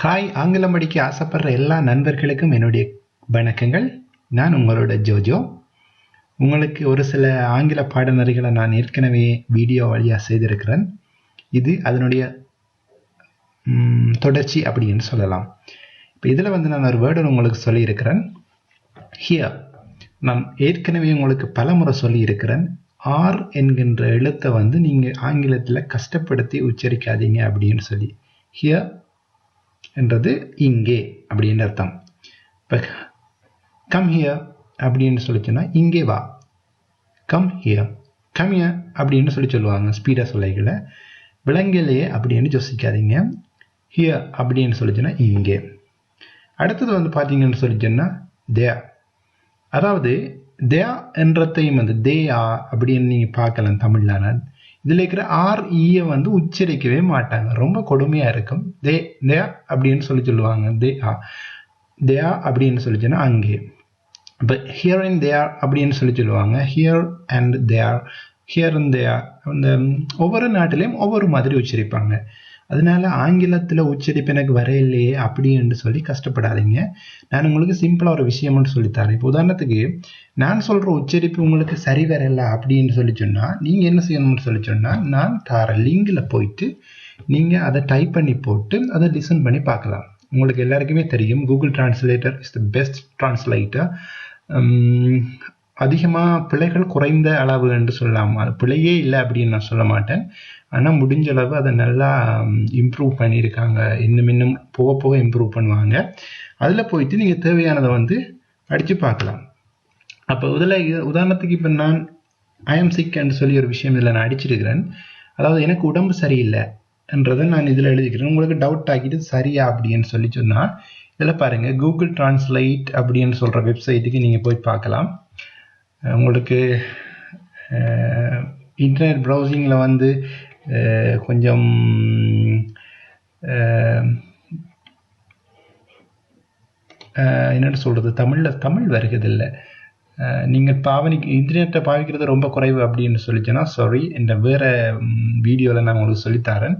Hi ஆங்கிலம் படிக்க ஆசைப்படுற எல்லா நண்பர்களுக்கும் என்னுடைய வணக்கங்கள். நான் உங்களோட ஜோஜோ. உங்களுக்கு ஒரு சில ஆங்கில பாடநெறிகளை நான் ஏற்கனவே வீடியோ வழியாக செய்திருக்கிறேன். இது அதனுடைய தொடர்ச்சி அப்படின்னு சொல்லலாம். இப்போ இதில் வந்து நான் ஒரு வேர்டு உங்களுக்கு சொல்லியிருக்கிறேன். ஹியர் நான் ஏற்கனவே உங்களுக்கு பலமுறை சொல்லியிருக்கிறேன். ஆர் என்கின்ற எழுத்தை வந்து நீங்கள் ஆங்கிலத்தில் கஷ்டப்படுத்தி உச்சரிக்காதீங்க அப்படின்னு சொல்லி. ஹியர் என்றது இங்கே அப்படின்னு அர்த்தம். இப்போ கம் ஹியர் அப்படின்னு சொல்லிச்சுன்னா இங்கே வா. கம் ஹியர் கம் ஹியர் அப்படின்னு சொல்லி சொல்லுவாங்க ஸ்பீடாக சொல்லைகளை. விலங்கிலேயே அப்படின்னு யோசிக்காதீங்க. ஹியர் அப்படின்னு சொல்லிச்சுன்னா இங்கே. அடுத்தது வந்து பார்த்தீங்கன்னு சொல்லிச்சுன்னா தே அதாவது தே என்றத்தையும் வந்து தேயா அப்படின்னு நீங்கள் பார்க்கலாம் தமிழ்லான இதில் இருக்கிற ஆர் ஈயை e வந்து உச்சரிக்கவே மாட்டாங்க. ரொம்ப கொடுமையாக இருக்கும். தே தே அப்படின்னு சொல்லி சொல்லுவாங்க. தே ஆ. தே ஆ அப்படின்னு சொல்லி சொன்னால் அங்கே. இப்போ ஹியர் அண்ட் தேர் அப்படின்னு சொல்லி சொல்லுவாங்க. Here and they are here and there அந்த ஒவ்வொரு நாட்டிலையும் ஒவ்வொரு மாதிரி உச்சரிப்பாங்க. அதனால ஆங்கிலத்தில் உச்சரிப்பு எனக்கு வரையில்லையே அப்படின்னு சொல்லி கஷ்டப்படாதீங்க. நான் உங்களுக்கு சிம்பிளாக ஒரு விஷயம்னு சொல்லித்தரேன் இப்போ உதாரணத்துக்கு நான் சொல்கிற உச்சரிப்பு உங்களுக்கு சரி வரல அப்படின்னு சொல்லி சொன்னால் நீங்கள் என்ன செய்யணும்னு சொல்லி சொன்னால் நான் தர லிங்கில் போயிட்டு நீங்கள் அதை டைப் பண்ணி போட்டு அதை லிசன் பண்ணி பார்க்கலாம். உங்களுக்கு எல்லாருக்குமே தெரியும் Google translator is the best translator அதிகமாக பிழைகள் குறைந்த அளவு என்று சொல்லலாம். பிழையே இல்லை அப்படின்னு நான் சொல்ல மாட்டேன். ஆனால் முடிஞ்ச அளவு அதை நல்லா இம்ப்ரூவ் பண்ணியிருக்காங்க. இன்னும் இன்னும் போக போக இம்ப்ரூவ் பண்ணுவாங்க. அதில் போயிட்டு நீங்கள் தேவையானதை வந்து அடித்து பார்க்கலாம். அப்போ இதில் உதாரணத்துக்கு இப்போ நான் ஐஎம் சிக்ன்னு சொல்லி ஒரு விஷயம் இதில் நான் அடிச்சிருக்கிறேன். அதாவது எனக்கு உடம்பு சரியில்லை என்றதை நான் இதில் எழுதிக்கிறேன். உங்களுக்கு டவுட் ஆக்கிட்டு சரியா அப்படின்னு சொல்லி சொன்னால் இதில் பாருங்கள் கூகுள் டிரான்ஸ்லேட் அப்படின்னு சொல்கிற வெப்சைட்டுக்கு நீங்கள் போய் பார்க்கலாம். உங்களுக்கு இன்டர்நெட் ப்ரௌசிங்கில் வந்து கொஞ்சம் என்னென்னு சொல்கிறது தமிழில் தமிழ் வருகிறதில்லை. நீங்கள் பாவனி இன்டர்நெட்டை பாவிக்கிறது ரொம்ப குறைவு அப்படின்னு சொல்லிச்சுன்னா சாரி இந்த வேறு வீடியோவில் நான் உங்களுக்கு சொல்லித்தரேன்.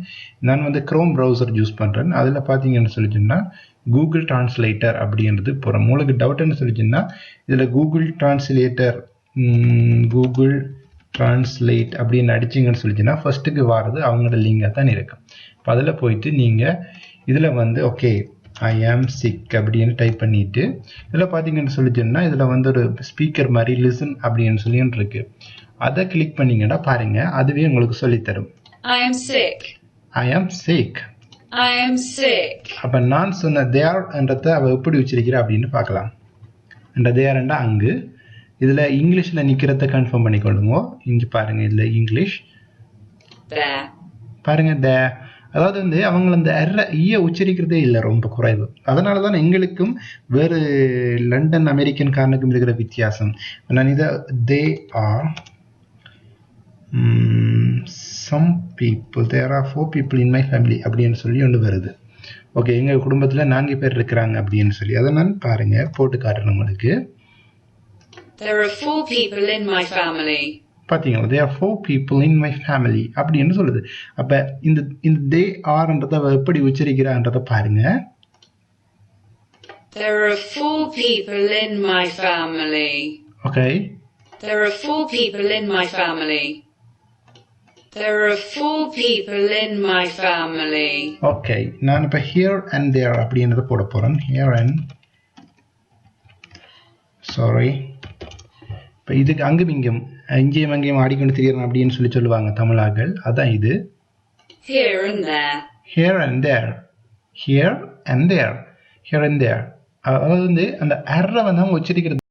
நான் வந்து க்ரோம் ப்ரௌசர் யூஸ் பண்ணுறேன் அதில் பார்த்தீங்கன்னு சொல்லிச்சோன்னா கூகுள் டிரான்ஸ்லேட்டர் அப்படின்றது போகிறோம் உங்களுக்கு டவுட்னு சொல்லிச்சுன்னா இதில் கூகுள் டிரான்ஸ்லேட்டர் கூகுள் டிரான்ஸ்லேட் அப்படின்னு அடிச்சிங்கன்னு சொல்லிச்சுன்னா ஃபர்ஸ்ட்டுக்கு வாரது அவங்களோட லிங்காக தான் இருக்கும் இப்போ அதில் போயிட்டு நீங்கள் இதில் வந்து ஓகே ஐ ஆம் சிக் அப்படின்னு டைப் பண்ணிட்டு இதில் பார்த்தீங்கன்னு சொல்லிச்சுன்னா இதில் வந்து ஒரு ஸ்பீக்கர் மாதிரி லிசன் அப்படின்னு சொல்லின்னு இருக்கு. அதை கிளிக் பண்ணீங்கன்னா பாருங்க அதுவே உங்களுக்கு சொல்லித்தரும். I am sick. ஐ ஆம் சிக் I am sick. அப்போ நான் சொன்ன தேர் என்றதை அவள் எப்படி வச்சிருக்கிறா அப்படின்னு பார்க்கலாம். இந்த தேர்ண்டா அங்கு இதில் இங்கிலீஷில் நிற்கிறத கன்ஃபார்ம் பண்ணிக்கொள்ளுங்க. இங்கே பாருங்க இதில் இங்கிலீஷ். பாருங்க த. அதாவது வந்து அவங்க அந்த எர்ர ஈய உச்சரிக்கிறதே இல்லை ரொம்ப குறைவு. அதனால தான் எங்களுக்கும் வேறு லண்டன் அமெரிக்கன்காரனுக்கும் இருக்கிற வித்தியாசம். நான் இதை they are some people there are four people in my family அப்படின்னு சொல்லி ஒன்று வருது. ஓகே எங்கள் குடும்பத்தில் நான்கு பேர் இருக்கிறாங்க அப்படின்னு சொல்லி. அதை நான் பாருங்க போட்டு காட்டுறேன் உங்களுக்கு. There are four people in my family. பார்த்தீங்களா they are four people in my family அப்படின்னு சொல்லுது அப்போ இந்த இந்த தே ஆர்ன்றதை எப்படி உச்சரிக்கிறான்றதை பாருங்க There are four people in my family. Okay There are four people in my family. There are four people in my family. Okay நான் இப்போ ஹியர் அண்ட் தேர் அப்படின்றத போட போகிறேன் ஹியர் அண்ட் சாரி இப்போ இதுக்கு அங்கும் இங்கும் இங்கேயும் அங்கேயும் ஆடிக்கொண்டு திரியறேன் அப்படின்னு சொல்லி சொல்லுவாங்க தமிழாக்கள். அதான் இது. Here and there. Here and there here and there here and there அதாவது வந்து அந்த அர்ரை வந்து அவங்க உச்சரிக்கிறது